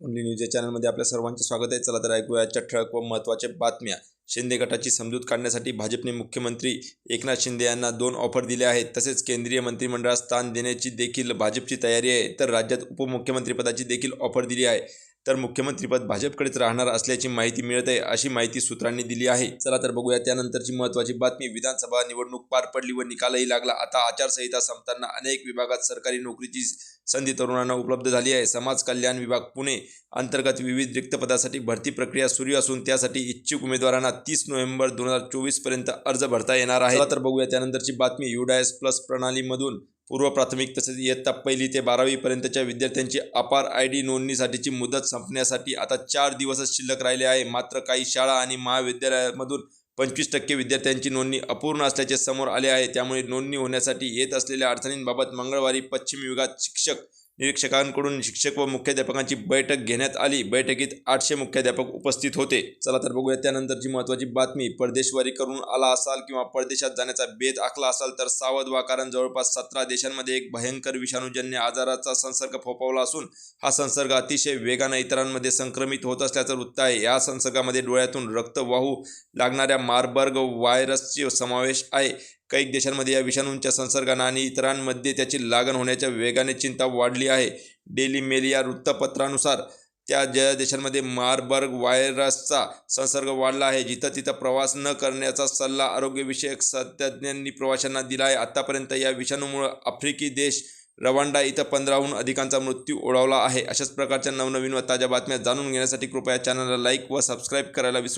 Only news या चॅनलमध्ये आपल्या सर्वांचे स्वागत आहे. चला तर ऐकूया आजच्या ठळक व महत्त्वाच्या बातम्या. शिंदे गटाची समजूत काढण्यासाठी भाजपने मुख्यमंत्री एकनाथ शिंदे यांना दोन ऑफर दिल्या आहेत. तसेच केंद्रीय मंत्रिमंडळात स्थान देण्याची देखील भाजपची तयारी आहे. तर राज्यात उपमुख्यमंत्रीपदाची देखील ऑफर दिली आहे. तर मुख्यमंत्रीपद भाजपकडेच राहणार असल्याची माहिती मिळत आहे अशी माहिती सूत्रांनी दिली आहे. चला तर बघूया त्यानंतरची महत्वाची बातमी. विधानसभा निवडणूक पार पडली व निकालही लागला. आता आचारसंहिता संपताना अनेक विभागात सरकारी नोकरीची संधी तरुणांना उपलब्ध झाली आहे. समाज कल्याण विभाग पुणे अंतर्गत विविध रिक्त पदासाठी भरती प्रक्रिया सुरू असून त्यासाठी इच्छुक उमेदवारांना तीस नोव्हेंबर दोन हजार चोवीसपर्यंत अर्ज भरता येणार आहे. तर बघूया त्यानंतरची बातमी. युडायस प्लस प्रणालीमधून पूर्व प्राथमिक तसेच इयत्ता पहिली ते बारावी पर्यंतच्या विद्यार्थ्यांची अपार आय डी नोंदणीसाठीची मुदत संपण्यासाठी आता चार दिवसच शिल्लक राहिले आहे. मात्र काही शाळा आणि महाविद्यालयामधून पंचवीस टक्के विद्यार्थ्यांची नोंदणी अपूर्ण असल्याचे समोर आले आहे. त्यामुळे नोंदणी होण्यासाठी येत असलेल्या अडचणींबाबत मंगळवारी पश्चिम विभागात शिक्षक निरीक्षकांकडून शिक्षक व मुख्याध्यापकांची बैठक घेण्यात आली. बैठकीत आठशे मुख्याध्यापक उपस्थित होते. चला तर बघूया त्यानंतरची महत्त्वाची बातमी. परदेशवारी करून आला असाल किंवा परदेशात जाण्याचा बेत आखला असाल तर सावध व्हा कारण जवळपास सतरा देशांमध्ये एक भयंकर विषाणूजन्य आजाराचा संसर्ग फोफावला असून हा संसर्ग अतिशय वेगानं इतरांमध्ये संक्रमित होत असल्याचं वृत्त आहे. या संसर्गामध्ये डोळ्यातून रक्त वाहू लागणाऱ्या मारबर्ग व्हायरसचे समावेश आहे. कैक देशांमध्ये या विषाणूंच्या संसर्गानं आणि इतरांमध्ये त्याची लागण होण्याच्या वेगाने चिंता वाढली आहे. डेली मेल या वृत्तपत्रानुसार त्या ज्या देशांमध्ये मारबर्ग व्हायरसचा संसर्ग वाढला आहे जिथं तिथं प्रवास न करण्याचा सल्ला आरोग्यविषयक तज्ज्ञांनी प्रवाशांना दिला आहे. आत्तापर्यंत या विषाणूमुळं आफ्रिकी देश रवांडा इथं पंधराहून अधिकांचा मृत्यू ओढवला आहे. अशाच प्रकारच्या नवनवीन व ताज्या बातम्या जाणून घेण्यासाठी कृपया चॅनलला लाईक व सबस्क्राईब करायला विसरू